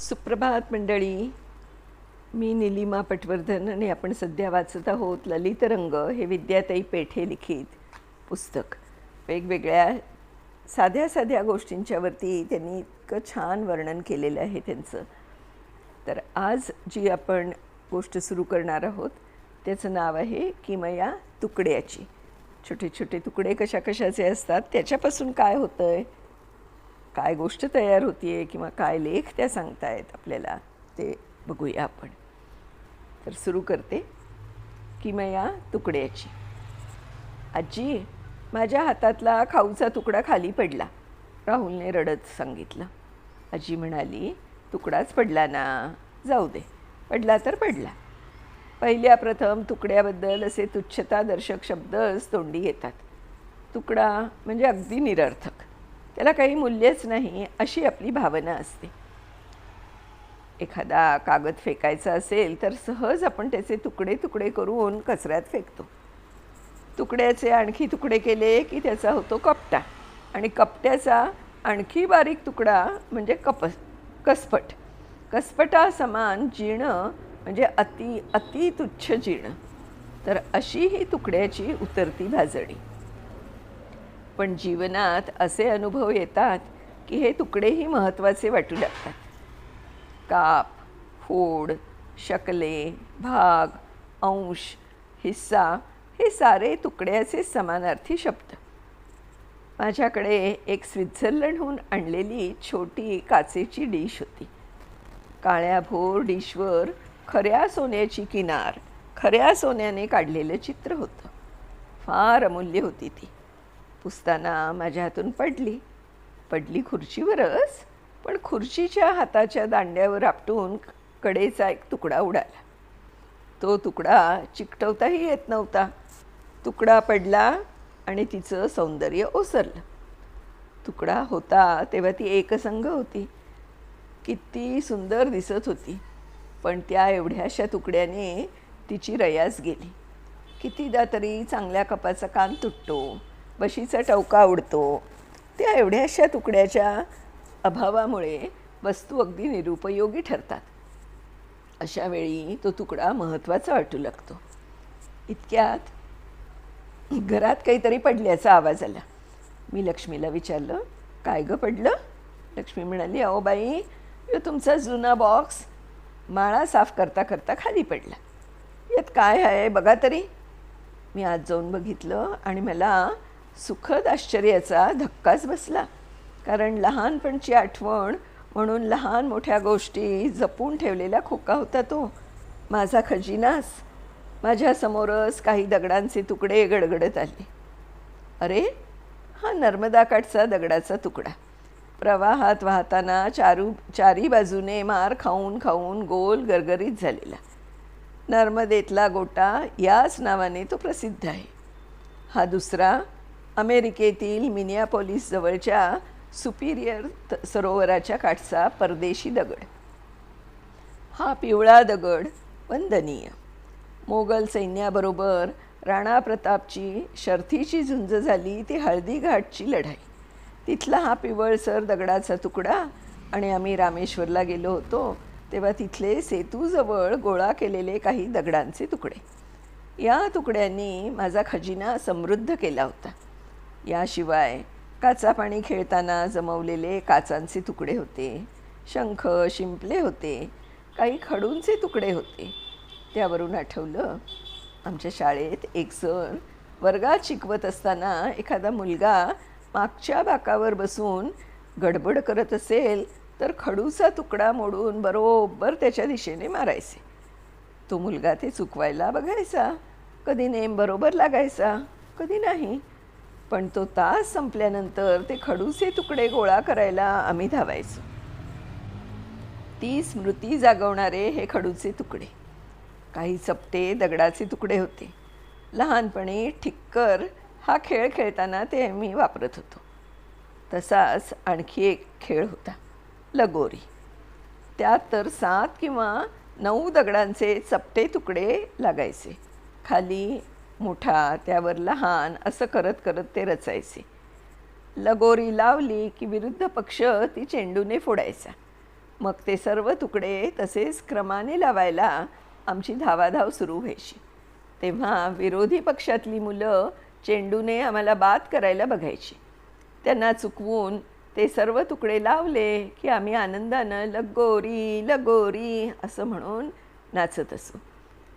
सुप्रभात मंडळी. मी निलिमा पटवर्धन आणि आपण सध्या वाचत आहोत ललित रंग हे विद्याताई पेठे लिखित पुस्तक. वेगवेगळ्या साध्या साध्या गोष्टींच्यावरती त्यांनी इतकं छान वर्णन केलेलं आहे त्यांचं. तर आज जी आपण गोष्ट सुरू करणार आहोत त्याचं नाव आहे किमया तुकड्याची. छोटे छोटे तुकडे कशा कशाचे असतात त्याच्यापासून काय होतं आहे काय गोष्ट तयार होती आहे किंवा काय लेख त्या सांगतायत आपल्याला ते बघूया आपण. तर सुरू करते. किमया तुकड्याची. आजी माझ्या हातातला खाऊचा तुकडा खाली पडला. राहुलने रडत सांगितलं. आजी म्हणाली तुकडाच पडला ना जाऊ दे. पडला तर पडला. पहिल्या प्रथम तुकड्याबद्दल असे तुच्छतादर्शक शब्दच तोंडी येतात. तुकडा म्हणजे अगदी निरर्थक. त्याला काही मूल्यच नाही अशी आपली भावना असते. एखादा कागद फेकायचा असेल तर सहज आपण त्याचे तुकडे तुकडे करून कचऱ्यात फेकतो. तुकड्याचे आणखी तुकडे केले की त्याचा होतो कपटा आणि कपट्याचा आणखी बारीक तुकडा म्हणजे कप कसपट. कसपटा समान जीणं म्हणजे अति अति तुच्छ जीणं तर अशी ही तुकड्याची उतरती भाजणी. पण जीवनात असे अनुभव येतात की हे तुकडेही महत्त्वाचे वाटू लागतात. काप फोड शकले भाग अंश हिस्सा हे सारे तुकड्याचे समानार्थी शब्द. माझ्याकडे एक स्वित्झर्लंडहून आणलेली छोटी काचेची डिश होती. काळ्याभोर डिशवर खऱ्या सोन्याची किनार खऱ्या सोन्याने काढलेलं चित्र होतं. फार अमूल्य होती ती. पुसताना माझ्या हातून पडली. पडली खुर्चीवरच पण खुर्चीच्या हाताच्या दांड्यावर आपटून कडेचा एक तुकडा उडाला. तो तुकडा चिकटवताही येत नव्हता. तुकडा पडला आणि तिचं सौंदर्य ओसरलं. तुकडा होता तेव्हा ती एकसंग होती. किती सुंदर दिसत होती पण त्या एवढ्याशा तुकड्याने तिची रयास गेली. कितीदा तरी चांगल्या कपाचा कान तुटतो बशीचा टवका उडतो त्या एवढ्याशा तुकड्याच्या अभावामुळे वस्तू अगदी निरुपयोगी ठरतात. अशा वेळी तो तुकडा महत्त्वाचा वाटू लागतो. इतक्यात घरात काहीतरी पडल्याचा आवाज आला. मी लक्ष्मीला विचारलं काय गं पडलं? लक्ष्मी म्हणाली अहो बाई यो तुमचा जुना बॉक्स माळा साफ करता करता खाली पडला. यात काय आहे बघा तरी. मी आज जाऊन बघितलं आणि मला सुखद आश्चर्याचा धक्काच बसला. कारण लहानपणची आठवण म्हणून लहान मोठ्या गोष्टी जपून ठेवलेला खोका होता तो. माझा खजिनास. माझ्यासमोरच काही दगडांचे तुकडे गडगडत आले. अरे हा नर्मदा काठचा दगडाचा तुकडा. प्रवाहात वाहताना चारू चारी बाजूने मार खाऊन खाऊन गोल गरगरीत झालेला. नर्मदेतला गोटा याच नावाने तो प्रसिद्ध आहे. हा दुसरा अमेरिकेतील मिनियापोलिस जवळच्या सुपिरियर त सरोवराच्या काठचा परदेशी दगड. हा पिवळा दगड वंदनीय. मोगल सैन्याबरोबर राणा प्रतापची शर्थीची झुंज झाली ती हळदी घाटची लढाई. तिथला हा पिवळसर दगडाचा तुकडा आणि आम्ही रामेश्वरला गेलो होतो तेव्हा तिथले सेतूजवळ गोळा केलेले काही दगडांचे तुकडे. या तुकड्यांनी माझा खजिना समृद्ध केला होता. याशिवाय काचा पाणी खेळताना जमवलेले काचांचे तुकडे होते शंख शिंपले होते काही खडूंचे तुकडे होते. त्यावरून आठवलं आमच्या शाळेत एक सण वर्गात शिकवत असताना एखादा मुलगा मागच्या बाकावर बसून गडबड करत असेल तर खडूचा तुकडा मोडून बरोबर त्याच्या दिशेने मारायचे. तो मुलगा ते चुकवायला बघायचा कधी नेम बरोबर लागायचा कधी नाही. पण तो तास संपल्यानंतर ते खडूचे तुकडे गोळा करायला आम्ही धावायचो. ती स्मृती जागवणारे हे खडूचे तुकडे. काही चपटे दगडाचे तुकडे होते. लहानपणी ठिक्कर हा खेळ खेळताना ते मी वापरत होतो. तसाच आणखी एक खेळ होता लगोरी. त्यात तर सात किंवा नऊ दगडांचे चपटे तुकडे लागायचे. खाली मोठा त्यावर लहान असं करत करत ते रचायचे. लगोरी लावली की विरुद्ध पक्ष ती चेंडूने फोडायचा. मग ते सर्व तुकडे तसेच क्रमाने लावायला आमची धावाधाव सुरू व्हायची. तेव्हा विरोधी पक्षातली मुलं चेंडूने आम्हाला बाद करायला बघायची. त्यांना चुकवून ते सर्व तुकडे लावले की आम्ही आनंदानं लगोरी लगोरी असं म्हणून नाचत असू.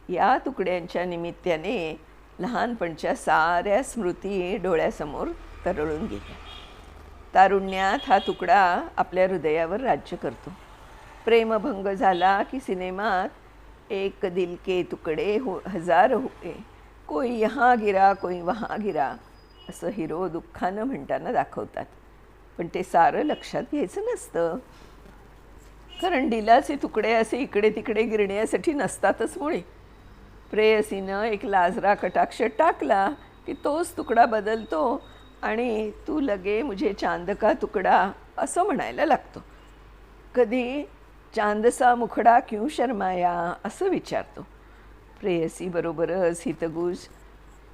या तुकड्यांच्या निमित्ताने लहानपणच्या साऱ्या स्मृती डोळ्यासमोर तरळून गेल्या. तारुण्यात हा तुकडा आपल्या हृदयावर राज्य करतो. प्रेमभंग झाला की सिनेमात एक दिल के तुकडे हो हजार हुए कोई यहाँ गिरा कोई वहाँ गिरा असं हिरो दुःखानं म्हणताना दाखवतात. पण ते सारं लक्षात घ्यायचं नसतं. कारण डिलाचे तुकडे असे इकडे तिकडे गिरण्यासाठी नसतातच मुळे. प्रेयसीनं एक लाजरा कटाक्ष टाकला की तोच तुकडा बदलतो आणि तू लगे मुझे चांद का तुकडा असं म्हणायला लागतो. कधी चांदसा मुखडा क्यू शर्माया असं विचारतो. प्रेयसी बरोबरच हितगुज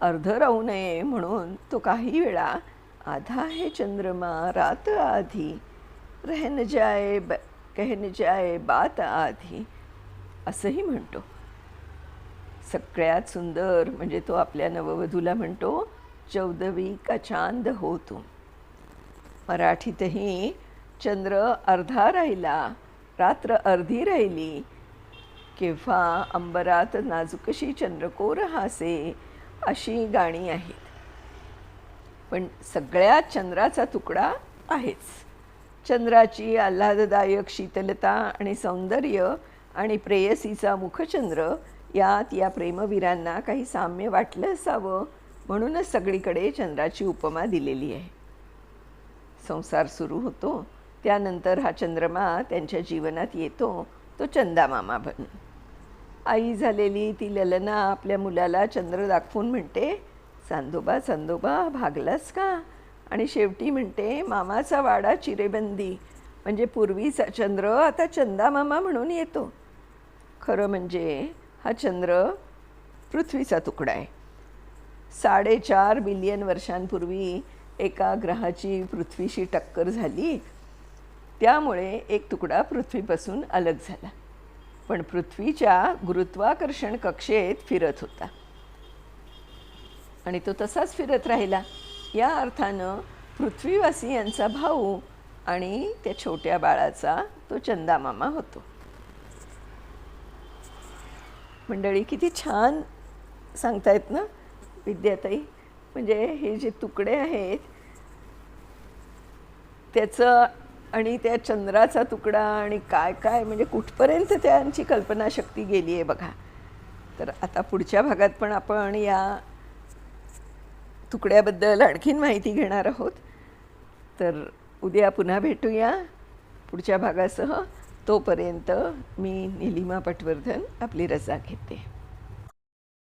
अर्ध राहू नये म्हणून तो काही वेळा आधा हे चंद्रमा रात आधी रहन जाय ब कहन जाय बात आधी असंही म्हणतो. सगळ्यात सुंदर म्हणजे तो आपल्या नववधूला म्हणतो चौदवी का चांद हो तू मराठीतही चंद्र अर्धा राहिला रात्र अर्धी राहिली. केव्हा अंबरात नाजूकशी चंद्रकोर हासे अशी गाणी आहेत. पण सगळ्यात चंद्राचा तुकडा आहेच. चंद्राची आल्हाददायक शीतलता आणि सौंदर्य आणि प्रेयसीचा मुखचंद्र यात या प्रेमवीरांना काही साम्य वाटलं असावं म्हणूनच सगळीकडे चंद्राची उपमा दिलेली आहे. संसार सुरू होतो त्यानंतर हा चंद्रमा त्यांच्या जीवनात येतो तो चंदामामा बन. आई झालेली ती ललना आपल्या मुलाला चंद्र दाखवून म्हणते चांदोबा चांदोबा भागलास का? आणि शेवटी म्हणते मामाचा वाडा चिरेबंदी म्हणजे पूर्वीचा चंद्र आता चंदामामा म्हणून येतो. खरं म्हणजे हा चंद्र पृथ्वीचा तुकडा आहे. साडेचार बिलियन वर्षांपूर्वी एका ग्रहाची पृथ्वीशी टक्कर झाली. त्यामुळे एक तुकडा पृथ्वीपासून अलग झाला. पण पृथ्वीच्या गुरुत्वाकर्षण कक्षेत फिरत होता. आणि तो तसाच फिरत राहिला. या अर्थानं पृथ्वीवासी यांचा भाऊ आणि त्या छोट्या बाळाचा तो चंदामामा होतो. मंडळी किती छान सांगतायत ना विद्याताई. म्हणजे हे जे तुकडे आहेत त्याचं आणि त्या चंद्राचा तुकडा आणि काय काय म्हणजे कुठपर्यंत त्यांची कल्पनाशक्ती गेली आहे बघा. तर आता पुढच्या भागात पण आपण या तुकड्याबद्दल आणखीन माहिती घेणार आहोत. तर उद्या पुन्हा भेटूया पुढच्या भागासह. तोपर्यंत मी निलिमा पटवर्धन आपली रजा घेते.